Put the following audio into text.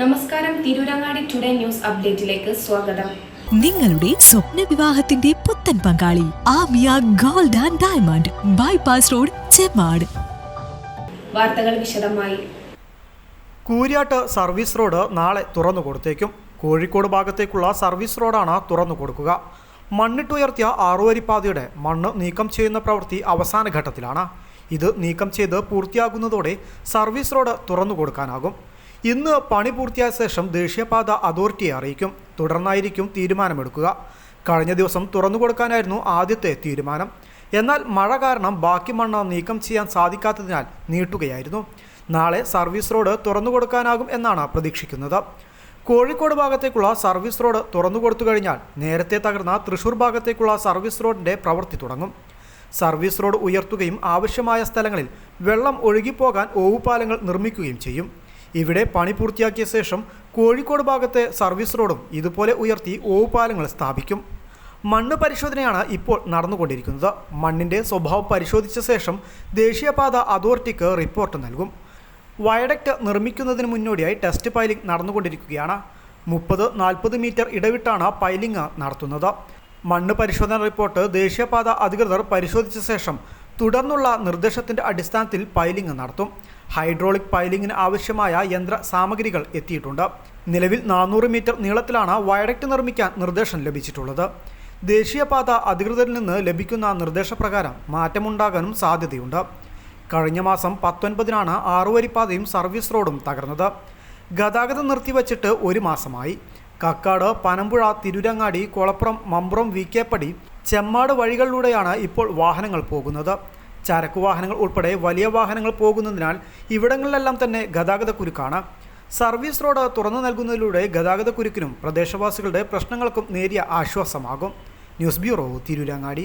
നമസ്കാരം Tirurangadi today news അപ്ഡേറ്റിലേക്ക് സ്വാഗതം. നിങ്ങളുടെ സ്വപ്ന വിവാഹത്തിന്റെ പുത്തൻ പങ്കാളി Amiya gold and diamond bypass road Chemmad. വാർത്തകൾ വിശദമായി. കൂര്യാട്ട് സർവീസ് റോഡ് നാളെ തുറന്നു കൊടുത്തേക്കും. കോഴിക്കോട് ഭാഗത്തേക്കുള്ള സർവീസ് റോഡാണ് തുറന്നു കൊടുക്കുക. മണ്ണിട്ടുയർത്തിയ ആറുവരിപ്പാതയുടെ മണ്ണ് നീക്കം ചെയ്യുന്ന പ്രവൃത്തി അവസാന ഘട്ടത്തിലാണ്. ഇത് നീക്കം ചെയ്ത് പൂർത്തിയാകുന്നതോടെ സർവീസ് റോഡ് തുറന്നു കൊടുക്കാനാകും. ഇന്ന് പണി പൂർത്തിയായ ശേഷം ദേശീയപാത അതോറിറ്റിയെ അറിയിക്കും. തുടർന്നായിരിക്കും തീരുമാനമെടുക്കുക. കഴിഞ്ഞ ദിവസം തുറന്നു കൊടുക്കാനായിരുന്നു ആദ്യത്തെ തീരുമാനം. എന്നാൽ മഴ കാരണം ബാക്കി മണ്ണ് നീക്കം ചെയ്യാൻ സാധിക്കാത്തതിനാൽ നീട്ടുകയായിരുന്നു. നാളെ സർവീസ് റോഡ് തുറന്നു കൊടുക്കാനാകും എന്നാണ് പ്രതീക്ഷിക്കുന്നത്. കോഴിക്കോട് ഭാഗത്തേക്കുള്ള സർവീസ് റോഡ് തുറന്നു കൊടുത്തു കഴിഞ്ഞാൽ നേരത്തെ തകർന്ന തൃശൂർ ഭാഗത്തേക്കുള്ള സർവീസ് റോഡിന്റെ പ്രവൃത്തി തുടങ്ങും. സർവീസ് റോഡ് ഉയർത്തുകയും ആവശ്യമായ സ്ഥലങ്ങളിൽ വെള്ളം ഒഴുകിപ്പോകാൻ ഓവുപാലങ്ങൾ നിർമ്മിക്കുകയും ചെയ്യും. ഇവിടെ പണി പൂർത്തിയാക്കിയ ശേഷം കോഴിക്കോട് ഭാഗത്തെ സർവീസ് റോഡും ഇതുപോലെ ഉയർത്തി ഓവുപാലങ്ങൾ സ്ഥാപിക്കും. മണ്ണ് പരിശോധനയാണ് ഇപ്പോൾ നടന്നുകൊണ്ടിരിക്കുന്നത്. മണ്ണിന്റെ സ്വഭാവം പരിശോധിച്ച ശേഷം ദേശീയപാത അതോറിറ്റിക്ക് റിപ്പോർട്ട് നൽകും. വയഡക്റ്റ് നിർമ്മിക്കുന്നതിന് മുന്നോടിയായി ടെസ്റ്റ് പൈലിംഗ് നടന്നുകൊണ്ടിരിക്കുകയാണ്. മുപ്പത് നാൽപ്പത് മീറ്റർ ഇടവിട്ടാണ് പൈലിംഗ് നടത്തുന്നത്. മണ്ണ് പരിശോധന റിപ്പോർട്ട് ദേശീയപാത അധികൃതർ പരിശോധിച്ച ശേഷം തുടർന്നുള്ള നിർദ്ദേശത്തിന്റെ അടിസ്ഥാനത്തിൽ പൈലിംഗ് നടത്തും. ഹൈഡ്രോളിക് പൈലിംഗിന് ആവശ്യമായ യന്ത്ര സാമഗ്രികൾ എത്തിയിട്ടുണ്ട്. നിലവിൽ നാനൂറ് മീറ്റർ നീളത്തിലാണ് വയഡക്റ്റ് നിർമ്മിക്കാൻ നിർദ്ദേശം ലഭിച്ചിട്ടുള്ളത്. ദേശീയപാത അധികൃതരിൽ നിന്ന് ലഭിക്കുന്ന നിർദ്ദേശപ്രകാരം മാറ്റമുണ്ടാകാനും സാധ്യതയുണ്ട്. കഴിഞ്ഞ മാസം പത്തൊൻപതിനാണ് ആറുവരിപ്പാതയും സർവീസ് റോഡും തകർന്നത്. ഗതാഗതം നിർത്തിവച്ചിട്ട് ഒരു മാസമായി. കക്കാട് പനമ്പുഴ തിരുരങ്ങാടി കുളപ്പുറം മമ്പുറം വി കേപ്പടി ചെമ്മാട് വഴികളിലൂടെയാണ് ഇപ്പോൾ വാഹനങ്ങൾ പോകുന്നത്. ചരക്കു വാഹനങ്ങൾ ഉൾപ്പെടെ വലിയ വാഹനങ്ങൾ പോകുന്നതിനാൽ ഇവിടങ്ങളിലെല്ലാം തന്നെ ഗതാഗതക്കുരുക്കാണ് സർവീസ് റോഡ് തുറന്നു നൽകുന്നതിലൂടെ ഗതാഗതക്കുരുക്കിനും പ്രദേശവാസികളുടെ പ്രശ്നങ്ങൾക്കും നേരിയ ആശ്വാസമാകും. News bureau Tirurangadi.